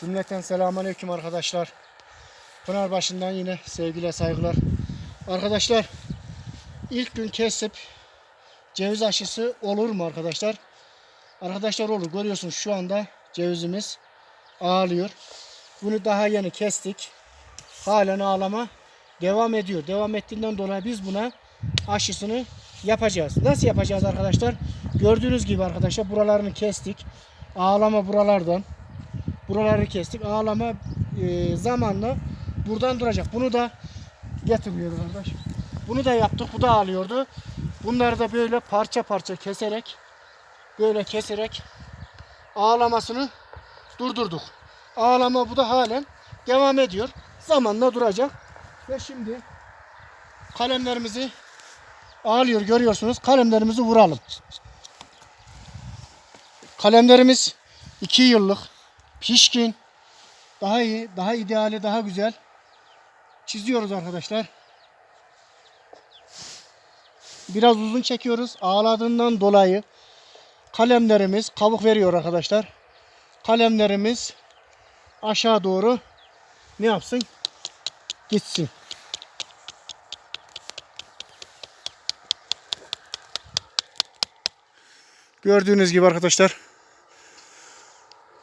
Cümleten selamünaleyküm arkadaşlar. Pınarbaşı'ndan yine sevgiyle saygılar. Arkadaşlar ilk gün kesip ceviz aşısı olur mu arkadaşlar? Arkadaşlar olur. Görüyorsunuz şu anda cevizimiz ağlıyor. Bunu daha yeni kestik. Halen ağlama devam ediyor. Devam ettiğinden dolayı biz buna aşısını yapacağız. Nasıl yapacağız arkadaşlar? Gördüğünüz gibi arkadaşlar buralarını kestik. Ağlama buralardan. Buraları kestik. Ağlama e, zamanla buradan duracak. Bunu da getirmiyoruz arkadaş. Bunu da yaptık. Bu da ağlıyordu. Bunları da böyle parça parça keserek böyle keserek ağlamasını durdurduk. Ağlama bu da halen devam ediyor. Zamanla duracak. Ve şimdi kalemlerimizi ağlıyor görüyorsunuz. Kalemlerimizi vuralım. Kalemlerimiz 2 yıllık pişkin daha iyi, daha ideali, daha güzel çiziyoruz arkadaşlar. Biraz uzun çekiyoruz. Ağladığından dolayı kalemlerimiz kabuk veriyor arkadaşlar. Kalemlerimiz aşağı doğru ne yapsın? Gitsin. Gördüğünüz gibi arkadaşlar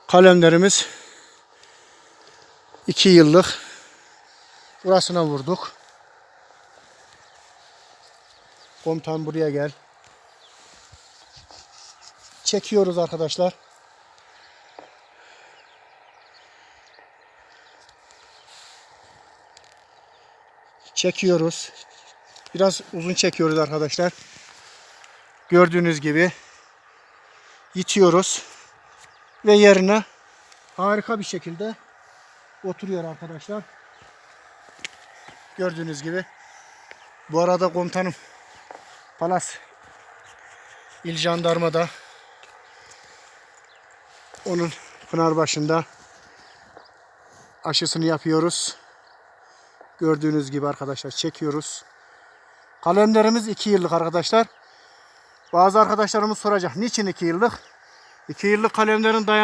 kalemlerimiz 2 yıllık burasına vurduk. Komutan buraya gel. Çekiyoruz arkadaşlar. Çekiyoruz. Biraz uzun çekiyoruz arkadaşlar. Gördüğünüz gibi itiyoruz ve yerine harika bir şekilde oturuyor arkadaşlar. Gördüğünüz gibi. Bu arada komutanım Palas İl Jandarma'da onun Pınarbaşı'nda aşısını yapıyoruz. Gördüğünüz gibi arkadaşlar çekiyoruz. Kalemlerimiz 2 yıllık arkadaşlar. Bazı arkadaşlarımız soracak niçin 2 yıllık? 2 yıllık kalemlerin dayan